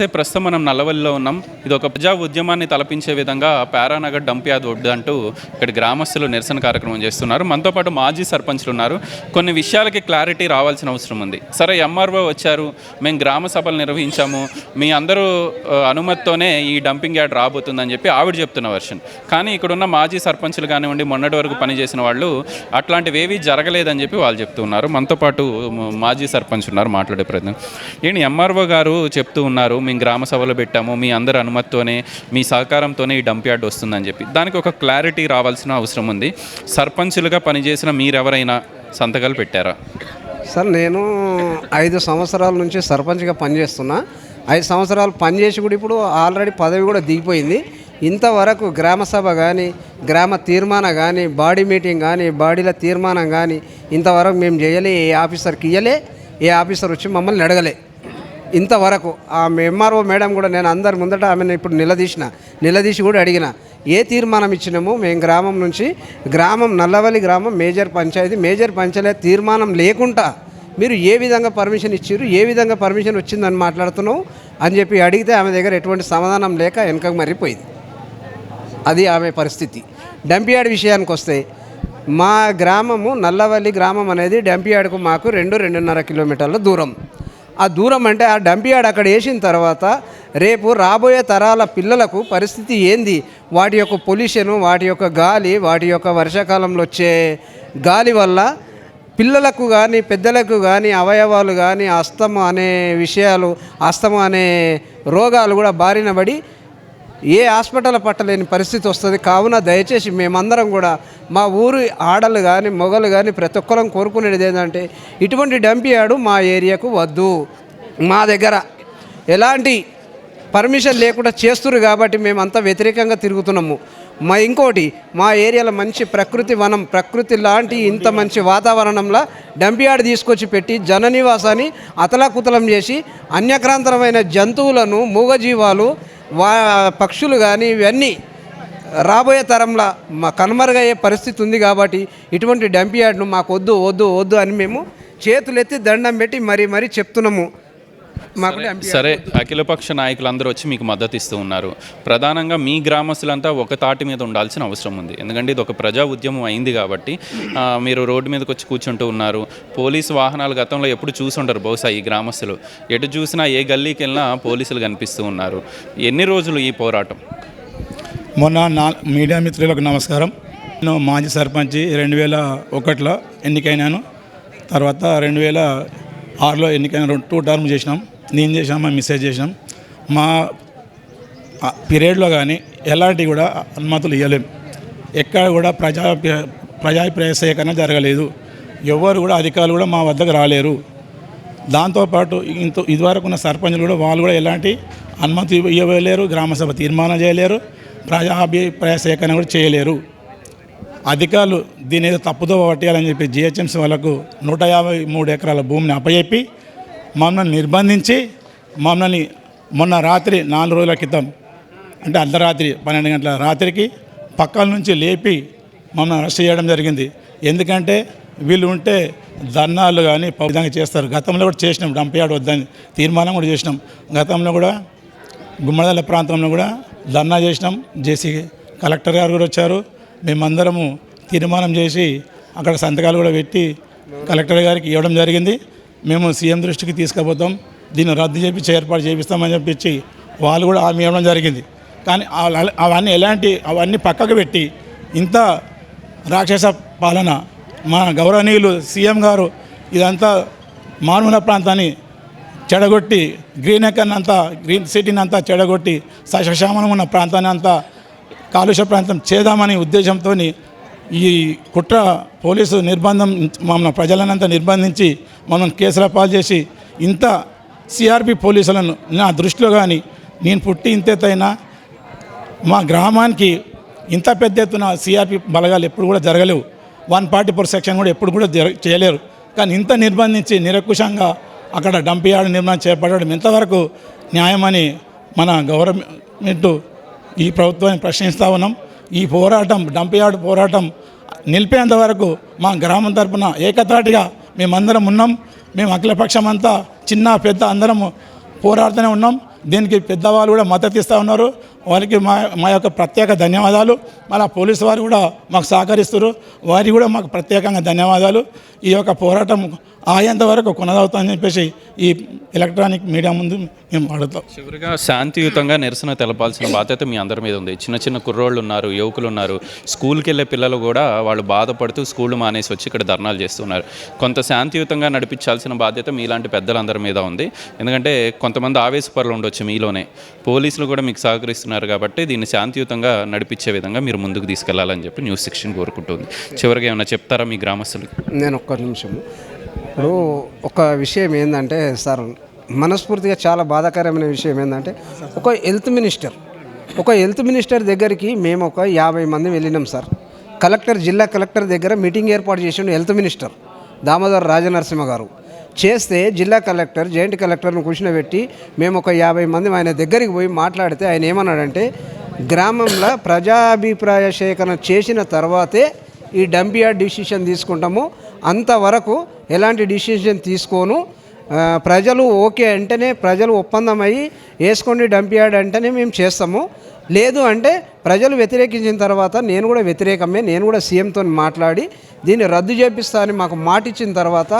చూస్తే ప్రస్తుతం మనం నల్లవల్లిలో ఉన్నాం. ఇది ఒక ప్రజా ఉద్యమాన్ని తలపించే విధంగా పారానగర్ డంప్ యార్డ్ ఒడ్డు అంటూ ఇక్కడ గ్రామస్తులు నిరసన కార్యక్రమం చేస్తున్నారు. మనతో పాటు మాజీ సర్పంచ్లు ఉన్నారు. కొన్ని విషయాలకి క్లారిటీ రావాల్సిన అవసరం ఉంది. సరే ఎంఆర్ఓ వచ్చారు. మేము గ్రామ సభలు నిర్వహించాము. మీ అందరూ అనుమతితోనే ఈ డంపింగ్ యార్డ్ రాబోతుందని చెప్పి ఆవిడ చెప్తున్న వర్షన్. కానీ ఇక్కడున్న మాజీ సర్పంచ్లు కానివ్వండి మొన్నటి వరకు పనిచేసిన వాళ్ళు అట్లాంటివి జరగలేదని చెప్పి వాళ్ళు చెప్తున్నారు మనతో పాటు మాజీ సర్పంచ్ ఉన్నారు మాట్లాడే ప్రయత్నం. ఏంటి ఎంఆర్ఓ గారు చెప్తూ ఉన్నారు మేము గ్రామ సభలో పెట్టాము మీ అందరి అనుమతితోనే మీ సహకారంతోనే ఈ డంప్ యార్డ్ వస్తుందని చెప్పి. దానికి ఒక క్లారిటీ రావాల్సిన అవసరం ఉంది. సర్పంచులుగా పనిచేసిన మీరెవరైనా సంతకాలు పెట్టారా? సార్ నేను ఐదు సంవత్సరాల నుంచి సర్పంచ్గా పనిచేస్తున్నా. ఐదు సంవత్సరాలు పనిచేసి కూడా ఇప్పుడు ఆల్రెడీ పదవి కూడా దిగిపోయింది. ఇంతవరకు గ్రామ సభ కానీ గ్రామ తీర్మానం కానీ బాడీ మీటింగ్ కానీ బాడీల తీర్మానం కానీ ఇంతవరకు మేము చేయలే ఏ ఆఫీసర్కి ఇయ్యలే ఏ ఆఫీసర్ వచ్చి మమ్మల్ని అడగలే. ఇంతవరకు ఆ ఎంఆర్ఓ మేడం కూడా నేను అందరి ముందట ఆమెను ఇప్పుడు నిలదీసిన నిలదీసి కూడా అడిగిన ఏ తీర్మానం ఇచ్చినాము? మేము గ్రామం నుంచి గ్రామం నల్లవల్లి గ్రామం మేజర్ పంచాయతీ మేజర్ పంచాయతీ తీర్మానం లేకుండా మీరు ఏ విధంగా పర్మిషన్ ఇచ్చారు ఏ విధంగా పర్మిషన్ వచ్చిందని మాట్లాడుతున్నావు అని చెప్పి అడిగితే ఆమె దగ్గర ఎటువంటి సమాధానం లేక వెనకకు మర్రిపోయింది. అది ఆమె పరిస్థితి. డంపియాడ్ విషయానికి వస్తే మా గ్రామము నల్లవల్లి గ్రామం అనేది డంపియాడ్కు మాకు రెండు రెండున్నర కిలోమీటర్ల దూరం. ఆ దూరం అంటే ఆ డంపియాడ్ అక్కడ వేసిన తర్వాత రేపు రాబోయే తరాల పిల్లలకు పరిస్థితి ఏంది? వాటి యొక్క పొల్యూషను వాటి యొక్క గాలి వాటి యొక్క వర్షాకాలంలో వచ్చే గాలి వల్ల పిల్లలకు కానీ పెద్దలకు కానీ అవయవాలు కానీ అస్తమ అనే విషయాలు అస్తమ అనే రోగాలు కూడా బారిన పడి ఏ హాస్పిటల్ పట్టలేని పరిస్థితి వస్తుంది. కావున దయచేసి మేమందరం కూడా మా ఊరు ఆడలు కానీ మొగలు కానీ ప్రతి ఒక్కరం కోరుకునేది ఏంటంటే ఇటువంటి డంపియాడు మా ఏరియాకు వద్దు. మా దగ్గర ఎలాంటి పర్మిషన్ లేకుండా చేస్తున్నారు కాబట్టి మేమంతా వ్యతిరేకంగా తిరుగుతున్నాము. మా ఇంకోటి మా ఏరియాలో మంచి ప్రకృతి వనం ప్రకృతి లాంటి ఇంత మంచి వాతావరణంలో డంపియార్డ్ తీసుకొచ్చి పెట్టి జన నివాసాన్ని అతలాకుతలం చేసి అన్యక్రాంతరమైన జంతువులను మూగజీవాలు వా పక్షులు కానీ ఇవన్నీ రాబోయే తరంలో మా కనుమరుగయ్యే పరిస్థితి ఉంది కాబట్టి ఇటువంటి డంపియార్డ్ను మాకు వద్దు వద్దు వద్దు అని మేము చేతులెత్తి దండం పెట్టి మరీ మరీ చెప్తున్నాము. మాకు సరే అఖిలపక్ష నాయకులందరూ వచ్చి మీకు మద్దతు ఇస్తూ ఉన్నారు. ప్రధానంగా మీ గ్రామస్తులంతా ఒక తాటి మీద ఉండాల్సిన అవసరం ఉంది. ఎందుకంటే ఇది ఒక ప్రజా ఉద్యమం అయింది కాబట్టి మీరు రోడ్డు మీదకి వచ్చి కూర్చుంటూ ఉన్నారు. పోలీసు వాహనాలు గతంలో ఎప్పుడు చూసుండరు బహుశా ఈ గ్రామస్తులు. ఎటు చూసినా ఏ గల్లీకి వెళ్ళినా పోలీసులు కనిపిస్తూ ఉన్నారు. ఎన్ని రోజులు ఈ పోరాటం? మొన్న నా మీడియా మిత్రులకు నమస్కారం. నేను మాజీ సర్పంచ్ రెండు వేల ఒకటిలో ఎన్నికైనాను. తర్వాత రెండు వేల ఆరులో ఎన్నికైన రెండు టూ టర్మ్ చేసినాం. నేను చేసినాం మా మిస్సేజ్ చేసినాం మా పీరియడ్లో కానీ ఎలాంటి కూడా అనుమతులు ఇవ్వలేం ఎక్కడ కూడా ప్రజా ప్రజాభిప్రాయ సేకరణ జరగలేదు. ఎవరు కూడా అధికారులు కూడా మా వద్దకు రాలేరు. దాంతోపాటు ఇంత ఇదివరకు ఉన్న సర్పంచులు కూడా వాళ్ళు కూడా ఎలాంటి అనుమతి ఇవ్వలేరు గ్రామసభ తీర్మానం చేయలేరు ప్రజాభిప్రాయ సేకరణ కూడా చేయలేరు. అధికారులు దీని ఏదో తప్పుదో పట్టేయాలని చెప్పి జిహెచ్ఎంసీ వాళ్ళకు నూట యాభై మూడు ఎకరాల భూమిని అప్పచెప్పి మమ్మల్ని నిర్బంధించి మమ్మల్ని మొన్న రాత్రి నాలుగు రోజుల క్రితం అంటే అర్ధరాత్రి పన్నెండు గంటల రాత్రికి పక్కల నుంచి లేపి మమ్మల్ని అరెస్ట్ చేయడం జరిగింది. ఎందుకంటే వీళ్ళు ఉంటే ధర్నాలు కానీ ప- విధంగా చేస్తారు. గతంలో కూడా చేసినాం డంపయార్డ్ వద్దని తీర్మానం కూడా చేసినాం. గతంలో కూడా గుమ్మడదల ప్రాంతంలో కూడా ధర్నా చేసినాం. జేసీ కలెక్టర్ గారు కూడా వచ్చారు. మేమందరము తీర్మానం చేసి అక్కడ సంతకాలు కూడా పెట్టి కలెక్టర్ గారికి ఇవ్వడం జరిగింది. మేము సీఎం దృష్టికి తీసుకుపోతాం దీన్ని రద్దు చేపించి ఏర్పాటు చేపిస్తామని చెప్పించి వాళ్ళు కూడా హామీ ఇవ్వడం జరిగింది. కానీ అవన్నీ ఎలాంటి అవన్నీ పక్కకు పెట్టి ఇంత రాక్షస పాలన మా గౌరవనీయులు సీఎం గారు ఇదంతా మానవుల ప్రాంతాన్ని చెడగొట్టి గ్రీన్ ఎక్కన్ అంతా గ్రీన్ సిటీని అంతా చెడగొట్టి సశశామనం ఉన్న ప్రాంతాన్ని అంతా కాలుష్య ప్రాంతం చేద్దామనే ఉద్దేశంతో ఈ కుట్ర పోలీసు నిర్బంధం మమ్మల్ని ప్రజలనంతా నిర్బంధించి మమ్మల్ని కేసుల పాలు చేసి ఇంత సిఆర్పి పోలీసులను నా దృష్టిలో కానీ నేను పుట్టి ఇంతెత్తైనా మా గ్రామానికి ఇంత పెద్ద ఎత్తున సిఆర్పి బలగాలు ఎప్పుడు కూడా జరగలేవు. వన్ ఫార్టీ ఫోర్ సెక్షన్ కూడా ఎప్పుడు కూడా చేయలేరు. కానీ ఇంత నిర్బంధించి నిరకుశంగా అక్కడ డంపియార్డ్ నిర్మాణం చేపట్టడం ఇంతవరకు న్యాయమని మన గవర్నమెంట్ ఈ ప్రభుత్వాన్ని ప్రశ్నిస్తూ ఉన్నాం. ఈ పోరాటం డంపయాడు పోరాటం నిలిపేంత వరకు మా గ్రామం తరపున ఏకతాటిగా మేమందరం ఉన్నాం. మేము అఖిలపక్షం అంతా చిన్న పెద్ద అందరం పోరాడుతూనే ఉన్నాం. దీనికి పెద్దవాళ్ళు కూడా మద్దతు ఇస్తూ ఉన్నారు. వారికి మా మా యొక్క ప్రత్యేక ధన్యవాదాలు. మళ్ళీ పోలీసు వారు కూడా మాకు సహకరిస్తారు. వారికి కూడా మాకు ప్రత్యేకంగా ధన్యవాదాలు. ఈ యొక్క పోరాటం ఆయంత వరకు కొనసాగుతుందని చెప్పేసి ఈ ఎలక్ట్రానిక్ మీడియా ముందు మేము అడుగుతాం చివరిగా శాంతియుతంగా నిరసన తెలపాల్సిన బాధ్యత మీ అందరి మీద ఉంది. చిన్న చిన్న కుర్రోళ్ళు ఉన్నారు యువకులు ఉన్నారు. స్కూల్కి వెళ్ళే పిల్లలు కూడా వాళ్ళు బాధపడుతూ స్కూల్ మానేసి వచ్చి ఇక్కడ ధర్నాలు చేస్తున్నారు. కొంత శాంతియుతంగా నడిపించాల్సిన బాధ్యత మీలాంటి పెద్దలందరి మీద ఉంది. ఎందుకంటే కొంతమంది ఆవేశపరులు ఉండొచ్చు మీలోనే. పోలీసులు కూడా మీకు సహకరిస్తున్నారు. కాబట్టి దీన్ని శాంతియుతంగా నడిపించే విధంగా మీరు ముందుకు తీసుకెళ్ళాలని చెప్పి న్యూస్ సెక్షన్ కోరుకుంటుంది. చివరిగా ఏమైనా చెప్తారా మీ గ్రామస్తులకి? నేను ఒక్క నిమిషం. ఇప్పుడు ఒక విషయం ఏంటంటే సార్ మనస్ఫూర్తిగా చాలా బాధాకరమైన విషయం ఏంటంటే ఒక హెల్త్ మినిస్టర్ ఒక హెల్త్ మినిస్టర్ దగ్గరికి మేము ఒక యాభై మంది వెళ్ళినాం సార్. కలెక్టర్ జిల్లా కలెక్టర్ దగ్గర మీటింగ్ ఏర్పాటు చేసిండు హెల్త్ మినిస్టర్ దామోదర్ రాజనరసింహ గారు. చేస్తే జిల్లా కలెక్టర్ జాయింట్ కలెక్టర్ను కూర్చునబెట్టి మేము ఒక యాభై మంది ఆయన దగ్గరికి పోయి మాట్లాడితే ఆయన ఏమన్నాడంటే గ్రామంలో ప్రజాభిప్రాయ సేకరణ చేసిన తర్వాతే ఈ డంపియార్డ్ డిసిషన్ తీసుకుంటాము. అంతవరకు ఎలాంటి డిసిషన్ తీసుకోను. ప్రజలు ఓకే అంటేనే ప్రజలు ఒప్పందం అయ్యి వేసుకోండి డంపియార్డ్ అంటేనే మేము చేస్తాము. లేదు అంటే ప్రజలు వ్యతిరేకించిన తర్వాత నేను కూడా వ్యతిరేకమే నేను కూడా సీఎంతో మాట్లాడి దీన్ని రద్దు చేపిస్తా అని మాకు మాట ఇచ్చిన తర్వాత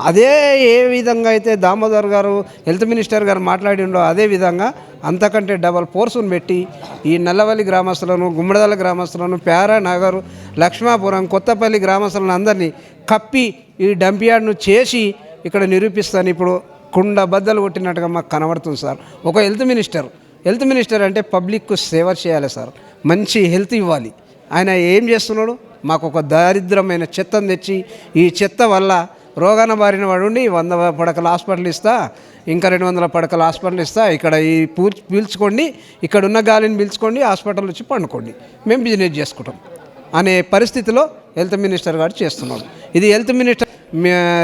అదే ఏ విధంగా అయితే దామోదర్ గారు హెల్త్ మినిస్టర్ గారు మాట్లాడిండో అదే విధంగా అంతకంటే డబల్ ఫోర్సును పెట్టి ఈ నల్లవల్లి గ్రామస్తులను గుమ్మడదల గ్రామస్తులను ప్యారా నగర్ లక్ష్మాపురం కొత్తపల్లి గ్రామస్తులను అందరినీ కప్పి ఈ డంపియార్డ్ను చేసి ఇక్కడ నిరూపిస్తాను. ఇప్పుడు కుండ బద్దలు కొట్టినట్టుగా మాకు కనబడుతుంది సార్. ఒక హెల్త్ మినిస్టర్ హెల్త్ మినిస్టర్ అంటే పబ్లిక్కు సేవ చేయాలి సార్. మంచి హెల్త్ ఇవ్వాలి. ఆయన ఏం చేస్తున్నాడు? మాకు ఒక దారిద్రమైన చెత్తను తెచ్చి ఈ చెత్త వల్ల రోగాన బారిన వాడుండి వంద పడకల హాస్పిటల్ ఇస్తా ఇంకా రెండు వందల పడకల హాస్పిటల్ ఇస్తా ఇక్కడ ఈ పూర్చి పీల్చుకోండి ఇక్కడ ఉన్న గాలిని పీల్చుకోండి హాస్పిటల్ వచ్చి పండుకోండి. మేము బిజినెస్ చేసుకుంటాం అనే పరిస్థితిలో హెల్త్ మినిస్టర్ గారు చేస్తున్నారు. ఇది హెల్త్ మినిస్టర్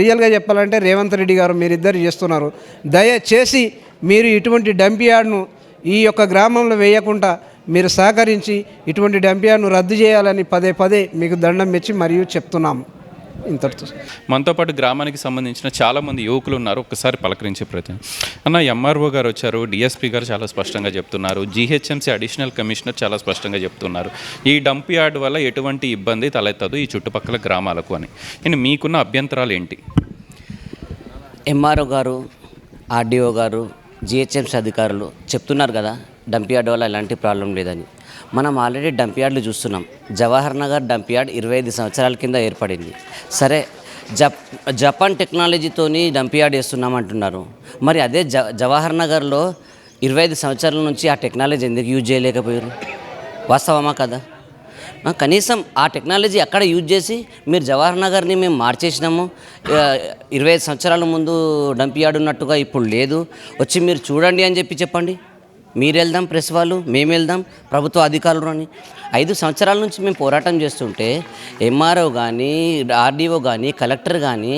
రియల్గా చెప్పాలంటే రేవంత్ రెడ్డి గారు మీరిద్దరు చేస్తున్నారు. దయచేసి మీరు ఇటువంటి డంపియార్డ్ను ఈ యొక్క గ్రామంలో వేయకుండా మీరు సహకరించి ఇటువంటి డంపియార్డ్ను రద్దు చేయాలని పదే పదే మీకు దండం మెచ్చి మరియు చెప్తున్నాము ఇంతటితో మనతో పాటు గ్రామానికి సంబంధించిన చాలా మంది యువకులు ఉన్నారు. ఒక్కసారి పలకరించే ప్రయత్నం. అన్న ఎంఆర్ఓ గారు వచ్చారు. డిఎస్పీ గారు చాలా స్పష్టంగా చెప్తున్నారు. జీహెచ్ఎంసీ అడిషనల్ కమిషనర్ చాలా స్పష్టంగా చెప్తున్నారు. ఈ డంప్ యార్డ్ వల్ల ఎటువంటి ఇబ్బంది తలెత్తదు ఈ చుట్టుపక్కల గ్రామాలకు అని. నేను మీకున్న అభ్యంతరాలు ఏంటి? ఎంఆర్ఓ గారు ఆర్డీఓ గారు జిహెచ్ఎంసీ అధికారులు చెప్తున్నారు కదా డంప్ యార్డ్ వల్ల ఎలాంటి ప్రాబ్లం లేదని. మనం ఆల్రెడీ డంప్ యార్డ్లు చూస్తున్నాం. జవహర్ నగర్ డంప్ యార్డ్ ఇరవై ఐదు సంవత్సరాల కింద ఏర్పడింది. సరే జప్ జపాన్ టెక్నాలజీతోని డంప్ యార్డ్ వేస్తున్నాం అంటున్నారు మరి అదే జ జవహర్ నగర్లో ఇరవై ఐదు సంవత్సరాల నుంచి ఆ టెక్నాలజీ ఎందుకు యూజ్ చేయలేకపోయారు? వాస్తవమా కదా? కనీసం ఆ టెక్నాలజీ అక్కడ యూజ్ చేసి మీరు జవహర్ నగర్ని మేము మార్చేసినాము. ఇరవై ఐదు సంవత్సరాల ముందు డంప్ యార్డ్ ఉన్నట్టుగా ఇప్పుడు లేదు. వచ్చి మీరు చూడండి అని చెప్పి చెప్పండి. మీరు వెళ్దాం ప్రెస్ వాళ్ళు మేము వెళ్దాం ప్రభుత్వ అధికారులు అని. ఐదు సంవత్సరాల నుంచి మేము పోరాటం చేస్తుంటే ఎంఆర్ఓ కానీ ఆర్డీఓ కానీ కలెక్టర్ కానీ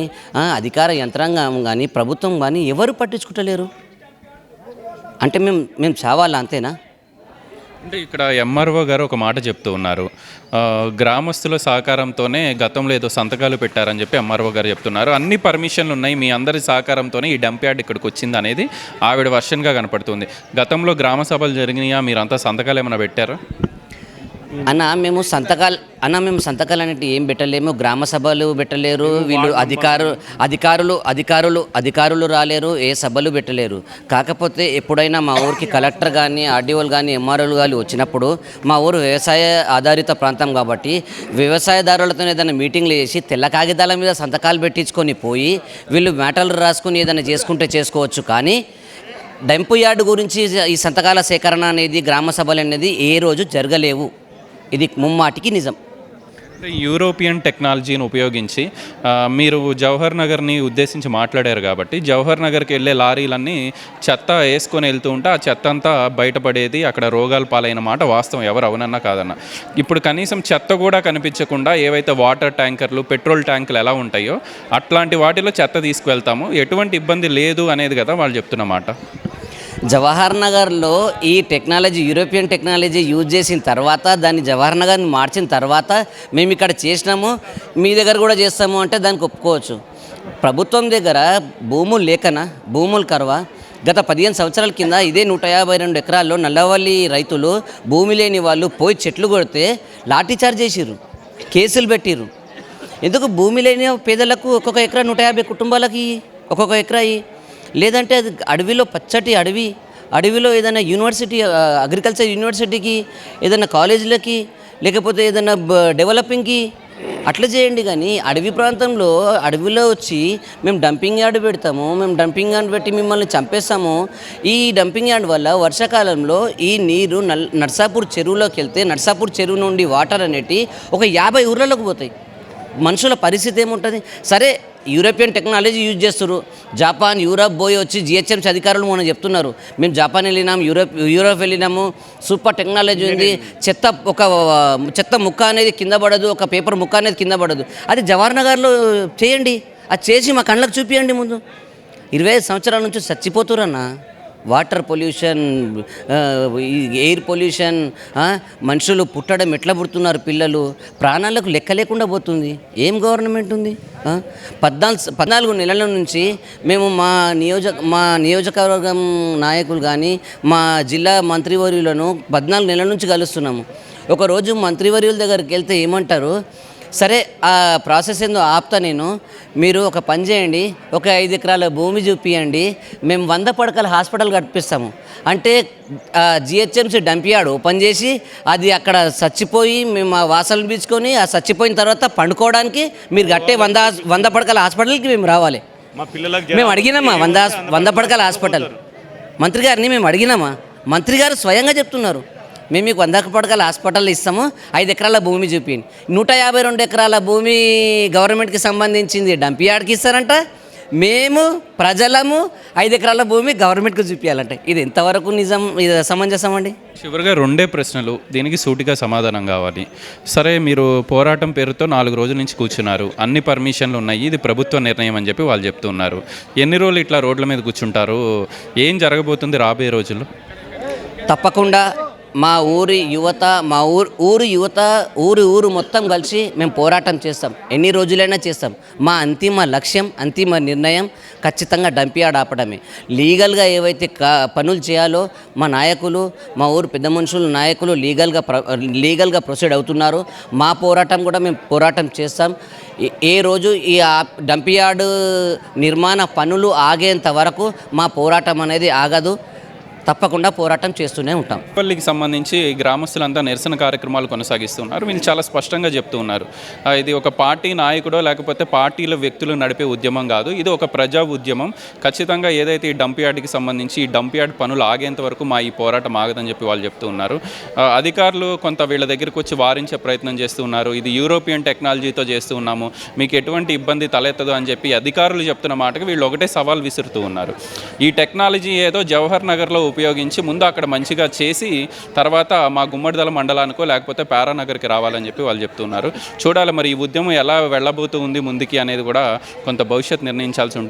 అధికార యంత్రాంగం కానీ ప్రభుత్వం కానీ ఎవరు పట్టించుకుంటలేరు? అంటే మేము మేము చావాలా అంతేనా? అంటే ఇక్కడ ఎంఆర్ఓ గారు ఒక మాట చెప్తూ ఉన్నారు. గ్రామస్తుల సహకారంతోనే గతంలో ఏదో సంతకాలు పెట్టారని చెప్పి ఎంఆర్ఓ గారు చెప్తున్నారు. అన్ని పర్మిషన్లు ఉన్నాయి మీ అందరి సహకారంతోనే ఈ డంప్ యార్డ్ ఇక్కడికి వచ్చింది అనేది ఆవిడ వర్షన్గా కనపడుతుంది. గతంలో గ్రామ సభలు జరిగినాయా? మీరంతా సంతకాలు ఏమైనా పెట్టారా? అన్న మేము సంతకాలు అన్న మేము సంతకాలు అనేవి ఏం పెట్టలేము. గ్రామ సభలు పెట్టలేరు. వీళ్ళు అధికారు అధికారులు అధికారులు అధికారులు రాలేరు. ఏ సభలు పెట్టలేరు. కాకపోతే ఎప్పుడైనా మా ఊరికి కలెక్టర్ కానీ ఆర్డీఓలు కానీ ఎంఆర్ఓలు కానీ వచ్చినప్పుడు మా ఊరు వ్యవసాయ ఆధారిత ప్రాంతం కాబట్టి వ్యవసాయదారులతో ఏదైనా మీటింగ్లు చేసి తెల్ల కాగితాల మీద సంతకాలు పెట్టించుకొని పోయి వీళ్ళు మ్యాటర్లు రాసుకుని ఏదైనా చేసుకుంటే చేసుకోవచ్చు. కానీ డంపు యార్డు గురించి ఈ సంతకాల సేకరణ అనేది గ్రామ సభలు అనేది ఏ రోజు జరగలేవు. ఇది ముమ్మాటికి నిజం. యూరోపియన్ టెక్నాలజీని ఉపయోగించి మీరు జవహర్ నగర్ని ఉద్దేశించి మాట్లాడారు కాబట్టి జవహర్ నగర్కి వెళ్ళే లారీలన్నీ చెత్త వేసుకొని వెళ్తూ ఉంటే ఆ చెత్త అంతా బయటపడేది అక్కడ రోగాలు పాలైన మాట వాస్తవం ఎవరు అవునన్నా కాదన్న. ఇప్పుడు కనీసం చెత్త కూడా కనిపించకుండా ఏవైతే వాటర్ ట్యాంకర్లు పెట్రోల్ ట్యాంకులు ఎలా ఉంటాయో అట్లాంటి వాటిలో చెత్త తీసుకువెళ్తాము. ఎటువంటి ఇబ్బంది లేదు అనేది కదా వాళ్ళు చెప్తున్నమాట జవహర్ నగర్లో ఈ టెక్నాలజీ యూరోపియన్ టెక్నాలజీ యూజ్ చేసిన తర్వాత దాన్ని జవహర్ నగర్ని మార్చిన తర్వాత మేము ఇక్కడ చేసినాము. మీ దగ్గర కూడా చేస్తాము అంటే దానికి ఒప్పుకోవచ్చు. ప్రభుత్వం దగ్గర భూములు లేకనా? భూములు కరవా? గత పదిహేను సంవత్సరాల కింద ఇదే నూట యాభై రెండు ఎకరాల్లో నల్లవల్లి రైతులు భూమి లేని వాళ్ళు పోయి చెట్లు కొడితే లాఠీ చార్జ్ చేసిర్రు కేసులు పెట్టిర్రు. ఎందుకు భూమి లేని పేదలకు ఒక్కొక్క ఎకరా నూట యాభై కుటుంబాలకి ఒక్కొక్క ఎకరా లేదంటే అది అడవిలో పచ్చటి అడవి అడవిలో ఏదైనా యూనివర్సిటీ అగ్రికల్చర్ యూనివర్సిటీకి ఏదైనా కాలేజీలకి లేకపోతే ఏదైనా డెవలపింగ్కి అట్లా చేయండి కానీ అడవి ప్రాంతంలో అడవిలో వచ్చి మేము డంపింగ్ యార్డ్ పెడతాము మేము డంపింగ్ యార్డ్ పెట్టి మిమ్మల్ని చంపేస్తాము. ఈ డంపింగ్ యార్డ్ వల్ల వర్షాకాలంలో ఈ నీరు నల్ నర్సాపూర్ చెరువులోకి వెళ్తే నర్సాపూర్ చెరువు నుండి వాటర్ అనేటి ఒక యాభై ఊర్లలోకి పోతాయి. మనుషుల పరిస్థితి ఏముంటుంది? సరే యూరోపియన్ టెక్నాలజీ యూజ్ చేస్తారు జపాన్ యూరప్ పోయి వచ్చి జిహెచ్ఎంసీ అధికారులు మనం చెప్తున్నారు. మేము జపాన్ వెళ్ళినాము యూరోప్ యూరోప్ వెళ్ళినాము. సూపర్ టెక్నాలజీ ఉంది. చెత్త ఒక చెత్త ముక్క అనేది కింద పడదు ఒక పేపర్ ముక్క అనేది కింద పడదు. అది జవహర్ నగర్లో చేయండి. అది చేసి మా కళ్ళకు చూపించండి ముందు. ఇరవై ఐదు సంవత్సరాల నుంచి చచ్చిపోతురన్నా వాటర్ పొల్యూషన్ ఎయిర్ పొల్యూషన్ మనుషులు పుట్టడం ఎట్లా పుడుతున్నారు పిల్లలు? ప్రాణాలకు లెక్క లేకుండా పోతుంది. ఏం గవర్నమెంట్ ఉంది? పద్నాలుగు పద్నాలుగు నెలల నుంచి మేము మా నియోజక మా నియోజకవర్గం నాయకులు కానీ మా జిల్లా మంత్రివర్యులను పద్నాలుగు నెలల నుంచి కలుస్తున్నాము. ఒకరోజు మంత్రివర్యుల దగ్గరికి వెళ్తే ఏమంటారు? సరే ఆ ప్రాసెస్ ఏందో ఆపుతా నేను. మీరు ఒక పని చేయండి ఒక ఐదు ఎకరాల భూమి చూపియండి మేము వంద పడకల హాస్పిటల్ కట్టిస్తాము అంటే జిహెచ్ఎంసీ డంపియాడు ఓపెన్ చేసి అది అక్కడ చచ్చిపోయి మేము ఆ వాసనలు పీల్చుకొని ఆ చచ్చిపోయిన తర్వాత పండుకోవడానికి మీరు కట్టే వంద వంద పడకల హాస్పిటల్కి మేము రావాలి. మా పిల్లలకు మేము అడిగినామా వంద వంద పడకల హాస్పిటల్? మంత్రి గారిని మేము అడిగినామా? మంత్రి గారు స్వయంగా చెప్తున్నారు. మేము మీకు వంద పడకల హాస్పిటల్ ఇస్తాము ఐదు ఎకరాల భూమి చూపిండి నూట యాభై రెండు ఎకరాల భూమి గవర్నమెంట్కి సంబంధించింది డంపియార్డ్కి ఇస్తారంట. మేము ప్రజలము ఐదు ఎకరాల భూమి గవర్నమెంట్కి చూపించాలంట. ఇది ఎంతవరకు నిజం ఇది సమంజసం అండి? చివరిగా రెండే ప్రశ్నలు దీనికి సూటిగా సమాధానం కావాలి. సరే మీరు పోరాటం పేరుతో నాలుగు రోజుల నుంచి కూర్చున్నారు. అన్ని పర్మిషన్లు ఉన్నాయి ఇది ప్రభుత్వ నిర్ణయం అని చెప్పి వాళ్ళు చెప్తున్నారు ఎన్ని రోజులు ఇట్లా రోడ్ల మీద కూర్చుంటారు? ఏం జరగబోతుంది రాబోయే రోజుల్లో? తప్పకుండా మా ఊరి యువత మా ఊరు ఊరు యువత ఊరు ఊరు మొత్తం కలిసి మేము పోరాటం చేస్తాం. ఎన్ని రోజులైనా చేస్తాం. మా అంతిమ లక్ష్యం అంతిమ నిర్ణయం ఖచ్చితంగా డంపియాడ్ ఆపడమే. లీగల్గా ఏవైతే కా పనులు చేయాలో మా నాయకులు మా ఊరు పెద్ద మనుషులు నాయకులు లీగల్గా ప్ర లీగల్గా ప్రొసీడ్ అవుతున్నారు. మా పోరాటం కూడా మేము పోరాటం చేస్తాం. ఏ- రోజు ఈ డంపియార్డు డంపియార్డ్ నిర్మాణ పనులు ఆగేంత వరకు మా పోరాటం అనేది ఆగదు. తప్పకుండా పోరాటం చేస్తూనే ఉంటాం. పల్లికి సంబంధించి గ్రామస్తులంతా నిరసన కార్యక్రమాలు కొనసాగిస్తున్నారు. వీళ్ళు చాలా స్పష్టంగా చెప్తూ ఉన్నారు. ఇది ఒక పార్టీ నాయకుడో లేకపోతే పార్టీల వ్యక్తులు నడిపే ఉద్యమం కాదు. ఇది ఒక ప్రజా ఉద్యమం. ఖచ్చితంగా ఏదైతే ఈ డంప్ యార్డ్కి సంబంధించి ఈ డంప్ యార్డ్ పనులు ఆగేంత వరకు మా ఈ పోరాటం ఆగదని చెప్పి వాళ్ళు చెప్తూ ఉన్నారు. అధికారులు కొంత వీళ్ళ దగ్గరికి వచ్చి వారించే ప్రయత్నం చేస్తూ ఉన్నారు. ఇది యూరోపియన్ టెక్నాలజీతో చేస్తూ ఉన్నాము. మీకు ఎటువంటి ఇబ్బంది తలెత్తదు అని చెప్పి అధికారులు చెప్తున్న మాటకి వీళ్ళు ఒకటే సవాల్ విసురుతూ ఉన్నారు. ఈ టెక్నాలజీ ఏదో జవహర్ నగర్లో ఉపయోగించి ముందు అక్కడ మంచిగా చేసి తర్వాత మా గుమ్మడిదల మండలానికో లేకపోతే పారానగర్కి రావాలని చెప్పి వాళ్ళు చెప్తున్నారు. చూడాలి మరి ఈ ఉద్యమం ఎలా వెళ్ళబోతూ ఉంది ముందుకి అనేది కూడా కొంత భవిష్యత్ నిర్ణయించాల్సి ఉంటుంది.